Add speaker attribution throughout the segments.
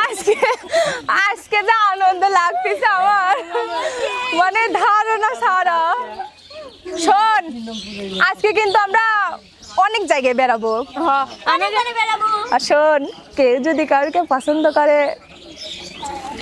Speaker 1: আজকে আজকে যা আনন্দ লাগতেছে আমার। মানে ধারণা সারা শোন আজকে কিন্তু আমরা অনেক জায়গায় বেড়াবো। আর শোন কেউ যদি কাউকে পছন্দ করে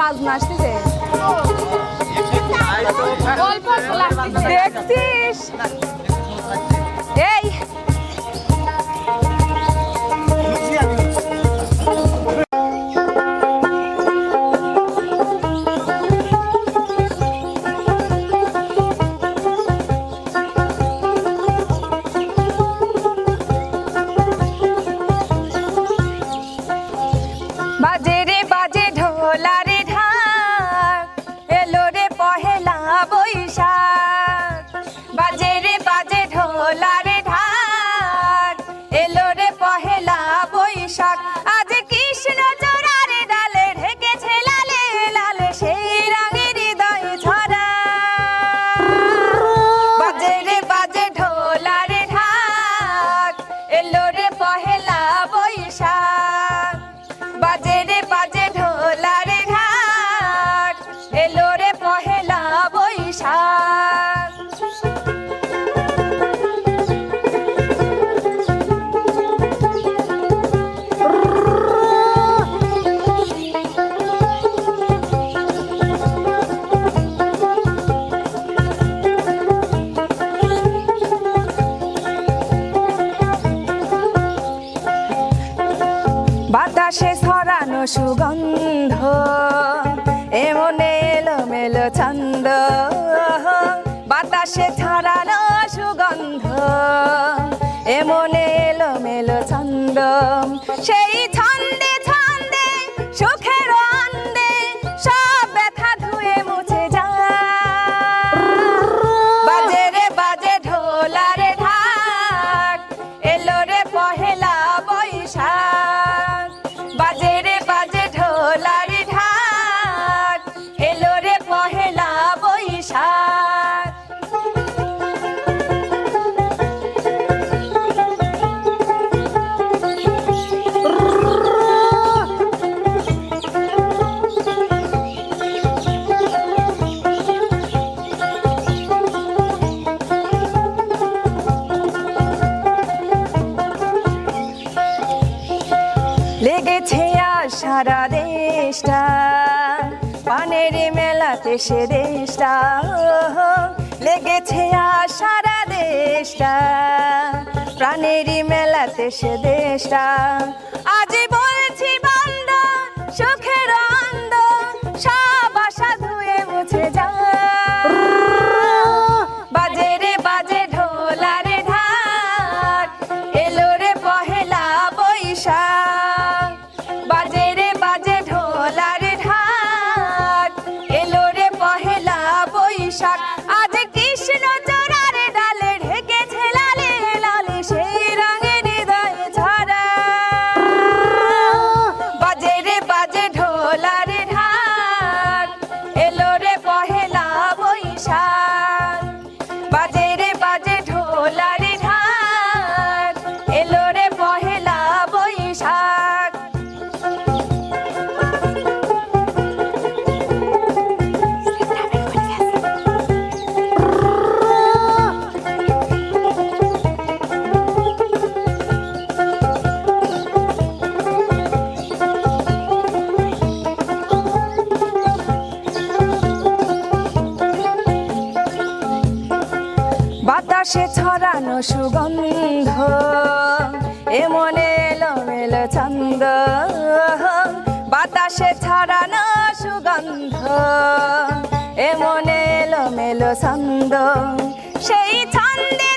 Speaker 1: বাজনা আসতেছে দেখছিস সুগন্ধ এমনে এলো ছন্দ বাতাসে ছড়ানো সুগন্ধ এমন এলো ছন্দ। সারা দেশটা পানের মেলাতে সে দেশটা লেগেছে সারা দেশটা প্রাণের মেলাতে সে দেশটা। আজ বাতাসে ছড়ানো সুগন্ধ এ মনে ছন্দ বাতাসে ছড়ানো সুগন্ধ এ মনে ছন্দ সেই ছন্দে